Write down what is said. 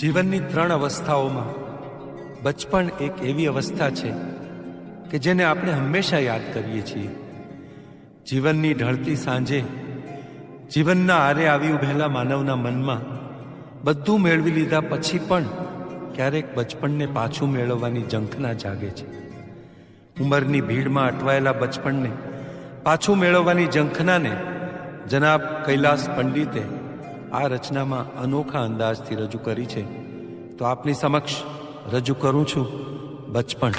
જીવનની ત્રણ અવસ્થાઓમાં બચપણ એક એવી અવસ્થા છે કે જેને આપણે હંમેશા યાદ કરીએ છીએ. જીવનની ઢળતી સાંજે જીવનના આરે આવી ઉભેલા માનવના મનમાં બધું મેળવી લીધા પછી પણ ક્યારેક બચપણને પાછું મેળવવાની ઝંખના જાગે છે. ઉંમરની ભીડમાં અટવાયેલા બચપણને પાછું મેળવવાની ઝંખનાને જનાબ કૈલાસ પંડિતે આ રચનામાં અનોખા અંદાજથી રજૂ કરી છે. તો આપની સમક્ષ રજૂ કરું છું બચપણ.